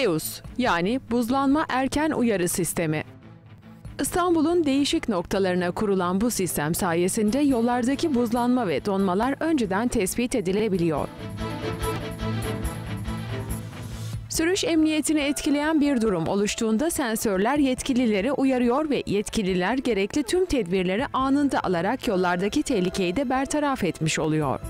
BEUS yani Buzlanma Erken Uyarı Sistemi. İstanbul'un değişik noktalarına kurulan bu sistem sayesinde yollardaki buzlanma ve donmalar önceden tespit edilebiliyor. Sürüş emniyetini etkileyen bir durum oluştuğunda sensörler yetkilileri uyarıyor ve yetkililer gerekli tüm tedbirleri anında alarak yollardaki tehlikeyi de bertaraf etmiş oluyor.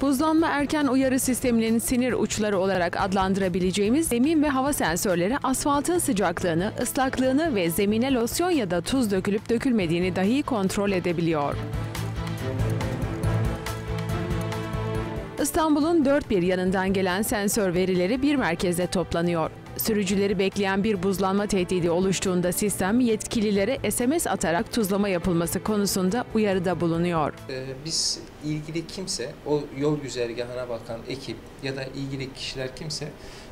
Buzlanma erken uyarı sisteminin sinir uçları olarak adlandırabileceğimiz zemin ve hava sensörleri asfaltın sıcaklığını, ıslaklığını ve zemine losyon ya da tuz dökülüp dökülmediğini dahi kontrol edebiliyor. İstanbul'un dört bir yanından gelen sensör verileri bir merkezde toplanıyor. Sürücüleri bekleyen bir buzlanma tehdidi oluştuğunda sistem yetkililere SMS atarak tuzlama yapılması konusunda uyarıda bulunuyor. Ee, Biz ilgili kimse, o yol güzergahına bakan ekip ya da ilgili kişiler kimse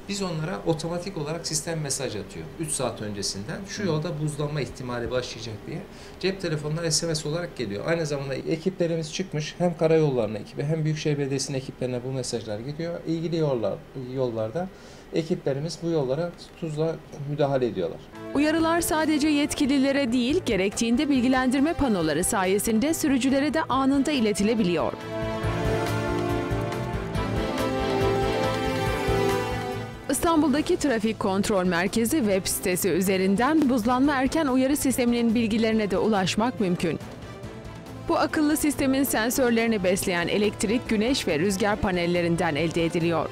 biz onlara otomatik olarak sistem mesaj atıyor. 3 saat öncesinden şu yolda buzlanma ihtimali başlayacak diye. Cep telefonları SMS olarak geliyor. Aynı zamanda ekiplerimiz çıkmış hem karayollarına ekibi hem Büyükşehir Belediyesi'nin ekiplerine bu mesajlar gidiyor. İlgili yollar, yollarda ekiplerimiz bu yollara tuzla müdahale ediyorlar. Uyarılar sadece yetkililere değil, gerektiğinde bilgilendirme panoları sayesinde sürücülere de anında iletilebiliyor. İstanbul'daki Trafik Kontrol Merkezi web sitesi üzerinden buzlanma erken uyarı sisteminin bilgilerine de ulaşmak mümkün. Bu akıllı sistemin sensörlerini besleyen elektrik, güneş ve rüzgar panellerinden elde ediliyor.